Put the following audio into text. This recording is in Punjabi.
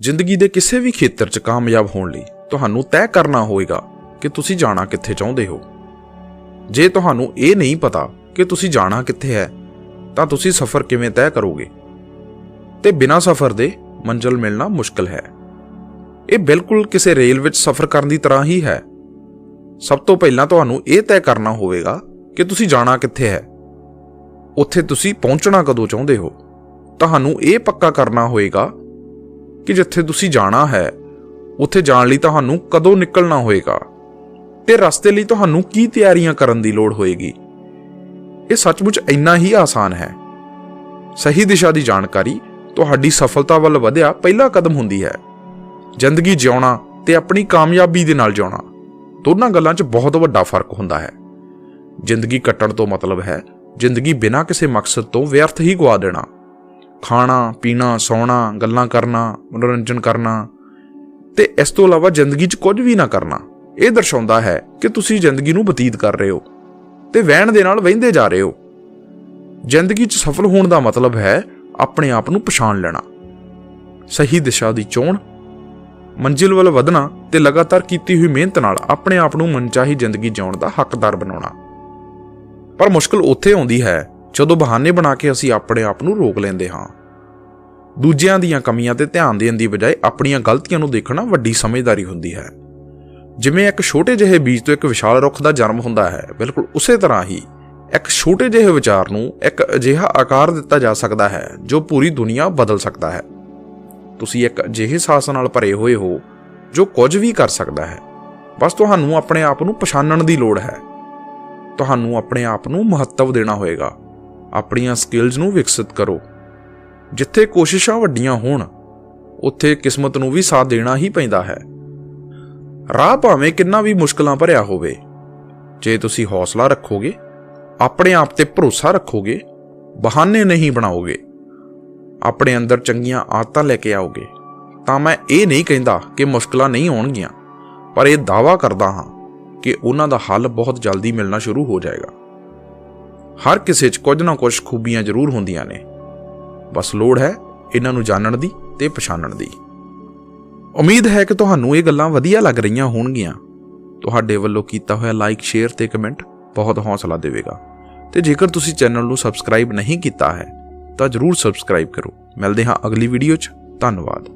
ਜ਼ਿੰਦਗੀ ਦੇ ਕਿਸੇ ਵੀ ਖੇਤਰ 'ਚ ਕਾਮਯਾਬ ਹੋਣ ਲਈ ਤੁਹਾਨੂੰ ਤੈਅ ਕਰਨਾ ਹੋਵੇਗਾ ਕਿ ਤੁਸੀਂ ਜਾਣਾ ਕਿੱਥੇ ਚਾਹੁੰਦੇ ਹੋ। ਜੇ ਤੁਹਾਨੂੰ ਇਹ ਨਹੀਂ ਪਤਾ ਕਿ ਤੁਸੀਂ ਜਾਣਾ ਕਿੱਥੇ ਹੈ, ਤਾਂ ਤੁਸੀਂ ਸਫ਼ਰ ਕਿਵੇਂ ਤੈਅ ਕਰੋਗੇ? ਤੇ ਬਿਨਾਂ ਸਫ਼ਰ ਦੇ ਮੰਜ਼ਲ ਮਿਲਣਾ ਮੁਸ਼ਕਲ ਹੈ। ਇਹ ਬਿਲਕੁਲ ਕਿਸੇ ਰੇਲ ਵਿੱਚ ਸਫ਼ਰ ਕਰਨ ਦੀ ਤਰ੍ਹਾਂ ਹੀ ਹੈ। ਸਭ ਤੋਂ ਪਹਿਲਾਂ ਤੁਹਾਨੂੰ ਇਹ ਤੈਅ ਕਰਨਾ ਹੋਵੇਗਾ ਕਿ ਤੁਸੀਂ ਜਾਣਾ ਕਿੱਥੇ ਹੈ। ਉੱਥੇ ਤੁਸੀਂ ਪਹੁੰਚਣਾ ਕਦੋਂ ਚਾਹੁੰਦੇ ਹੋ? ਤੁਹਾਨੂੰ ਇਹ ਪੱਕਾ ਕਰਨਾ ਹੋਵੇਗਾ ਕਿ ਜਿੱਥੇ ਤੁਸੀਂ ਜਾਣਾ ਹੈ, ਉੱਥੇ ਜਾਣ ਲਈ ਤੁਹਾਨੂੰ ਕਦੋਂ ਨਿਕਲਣਾ ਹੋਏਗਾ ਤੇ ਰਸਤੇ ਲਈ ਤੁਹਾਨੂੰ ਕੀ ਤਿਆਰੀਆਂ ਕਰਨ ਦੀ ਲੋੜ ਹੋਏਗੀ। ਇਹ ਸੱਚਮੁੱਚ ਇੰਨਾ ਹੀ ਆਸਾਨ ਹੈ। ਸਹੀ ਦਿਸ਼ਾ ਦੀ ਜਾਣਕਾਰੀ ਤੁਹਾਡੀ ਸਫਲਤਾ ਵੱਲ ਵਧਿਆ ਪਹਿਲਾ ਕਦਮ ਹੁੰਦੀ ਹੈ। ਜ਼ਿੰਦਗੀ ਜਿਉਣਾ ਤੇ ਆਪਣੀ ਕਾਮਯਾਬੀ ਦੇ ਨਾਲ ਜਿਉਣਾ, ਦੋਨਾਂ ਗੱਲਾਂ 'ਚ ਬਹੁਤ ਵੱਡਾ ਫ਼ਰਕ ਹੁੰਦਾ ਹੈ। ਜ਼ਿੰਦਗੀ ਕੱਟਣ ਤੋਂ ਮਤਲਬ ਹੈ, ਜ਼ਿੰਦਗੀ ਬਿਨਾਂ ਕਿਸੇ ਮਕਸਦ ਤੋਂ ਵਿਅਰਥ ਹੀ ਗਵਾ ਦੇਣਾ। ਖਾਣਾ, ਪੀਣਾ, ਸੌਣਾ, ਗੱਲਾਂ ਕਰਨਾ, ਮਨੋਰੰਜਨ ਕਰਨਾ। ਤੇ ਇਸ ਤੋਂ ਇਲਾਵਾ ਜ਼ਿੰਦਗੀ 'ਚ ਕੁਝ ਵੀ ਨਾ ਕਰਨਾ। ਇਹ ਦਰਸਾਉਂਦਾ ਹੈ ਕਿ ਤੁਸੀਂ ਜ਼ਿੰਦਗੀ ਨੂੰ ਬਤੀਤ ਕਰ ਰਹੇ ਹੋ ਤੇ ਵਹਿਣ ਦੇ ਨਾਲ ਵਹਿੰਦੇ ਜਾ ਰਹੇ ਹੋ। ਜ਼ਿੰਦਗੀ 'ਚ ਸਫਲ ਹੋਣ ਦਾ ਮਤਲਬ ਹੈ ਆਪਣੇ ਆਪ ਨੂੰ ਪਛਾਣ ਲੈਣਾ। ਸਹੀ ਦਿਸ਼ਾ ਦੀ ਚੋਣ, ਮੰਜ਼ਿਲ ਵੱਲ ਵਧਣਾ ਤੇ ਲਗਾਤਾਰ ਕੀਤੀ ਹੋਈ ਮਿਹਨਤ ਨਾਲ ਆਪਣੇ ਆਪ ਨੂੰ ਮਨਚਾਹੀ ਜ਼ਿੰਦਗੀ ਜਿਉਣ ਦਾ ਹੱਕਦਾਰ ਬਣਾਉਣਾ। ਪਰ ਮੁਸ਼ਕਲ ਉੱਥੇ ਆਉਂਦੀ ਹੈ ਜਦੋਂ ਬਹਾਨੇ ਬਣਾ ਕੇ ਅਸੀਂ ਆਪਣੇ ਆਪ ਨੂੰ ਰੋਕ ਲੈਂਦੇ ਹਾਂ। ਦੂਜਿਆਂ ਦੀਆਂ ਕਮੀਆਂ ਤੇ ਧਿਆਨ ਦੇਣ ਦੀ ਬਜਾਏ ਆਪਣੀਆਂ ਗਲਤੀਆਂ ਨੂੰ ਦੇਖਣਾ ਵੱਡੀ ਸਮਝਦਾਰੀ ਹੁੰਦੀ ਹੈ। ਜਿਵੇਂ ਇੱਕ ਛੋਟੇ ਜਿਹੇ ਬੀਜ ਤੋਂ ਇੱਕ ਵਿਸ਼ਾਲ ਰੁੱਖ ਦਾ ਜਨਮ ਹੁੰਦਾ ਹੈ, ਬਿਲਕੁਲ ਉਸੇ ਤਰ੍ਹਾਂ ਹੀ ਇੱਕ ਛੋਟੇ ਜਿਹੇ ਵਿਚਾਰ ਨੂੰ ਇੱਕ ਅਜਿਹਾ ਆਕਾਰ ਦਿੱਤਾ ਜਾ ਸਕਦਾ ਹੈ, ਜੋ ਪੂਰੀ ਦੁਨੀਆ ਬਦਲ ਸਕਦਾ ਹੈ। ਤੁਸੀਂ ਇੱਕ ਅਜਿਹੇ ਸਾਹਸ ਨਾਲ ਭਰੇ ਹੋਏ ਹੋ, ਜੋ ਕੁਝ ਵੀ ਕਰ ਸਕਦਾ ਹੈ। ਬਸ ਤੁਹਾਨੂੰ ਆਪਣੇ ਆਪ ਨੂੰ ਪਛਾਣਨ ਦੀ ਲੋੜ ਹੈ। ਤੁਹਾਨੂੰ ਆਪਣੇ ਆਪ ਨੂੰ ਮਹੱਤਵ ਦੇਣਾ ਹੋਵੇਗਾ ਆਪਣੀਆਂ ਸਕਿੱਲਸ ਨੂੰ ਵਿਕਸਿਤ ਕਰੋ। ਜਿੱਥੇ ਕੋਸ਼ਿਸ਼ਾਂ ਵੱਡੀਆਂ ਹੋਣ, ਉੱਥੇ ਕਿਸਮਤ ਨੂੰ ਵੀ ਸਾਥ ਦੇਣਾ ਹੀ ਪੈਂਦਾ ਹੈ। ਰਾਹ ਭਾਵੇਂ ਕਿੰਨਾ ਵੀ ਮੁਸ਼ਕਲਾਂ ਭਰਿਆ ਹੋਵੇ, ਜੇ ਤੁਸੀਂ ਹੌਸਲਾ ਰੱਖੋਗੇ, ਆਪਣੇ ਆਪ ਤੇ ਭਰੋਸਾ ਰੱਖੋਗੇ, ਬਹਾਨੇ ਨਹੀਂ ਬਣਾਓਗੇ, ਆਪਣੇ ਅੰਦਰ ਚੰਗੀਆਂ ਆਦਤਾਂ ਲੈ ਕੇ ਆਓਗੇ, ਤਾਂ ਮੈਂ ਇਹ ਨਹੀਂ ਕਹਿੰਦਾ ਕਿ ਮੁਸ਼ਕਲਾਂ ਨਹੀਂ ਆਉਣਗੀਆਂ, ਪਰ ਇਹ ਦਾਵਾ ਕਰਦਾ ਹਾਂ ਕਿ ਉਹਨਾਂ ਦਾ ਹੱਲ ਬਹੁਤ ਜਲਦੀ ਮਿਲਣਾ ਸ਼ੁਰੂ ਹੋ ਜਾਏਗਾ। ਹਰ ਕਿਸੇ 'ਚ ਕੁਝ ਨਾ ਕੁਝ ਖੂਬੀਆਂ ਜ਼ਰੂਰ ਹੁੰਦੀਆਂ ਨੇ। ਬਸ ਲੋੜ ਹੈ ਇਹਨਾਂ ਨੂੰ ਜਾਣਨ ਦੀ ਤੇ ਪਛਾਣਨ ਦੀ। ਉਮੀਦ ਹੈ ਕਿ ਤੁਹਾਨੂੰ ਇਹ ਗੱਲਾਂ ਵਧੀਆ ਲੱਗ ਰਹੀਆਂ ਹੋਣਗੀਆਂ। ਤੁਹਾਡੇ ਵੱਲੋਂ ਕੀਤਾ ਹੋਇਆ ਲਾਈਕ ਸ਼ੇਅਰ ਤੇ ਕਮੈਂਟ ਬਹੁਤ ਹੌਸਲਾ ਦੇਵੇਗਾ। ਤੇ ਜੇਕਰ ਤੁਸੀਂ ਚੈਨਲ ਨੂੰ ਸਬਸਕ੍ਰਾਈਬ ਨਹੀਂ ਕੀਤਾ ਹੈ, ਤਾਂ ਜਰੂਰ ਸਬਸਕ੍ਰਾਈਬ ਕਰੋ। ਮਿਲਦੇ ਹਾਂ ਅਗਲੀ ਵੀਡੀਓ 'ਚ। ਧੰਨਵਾਦ।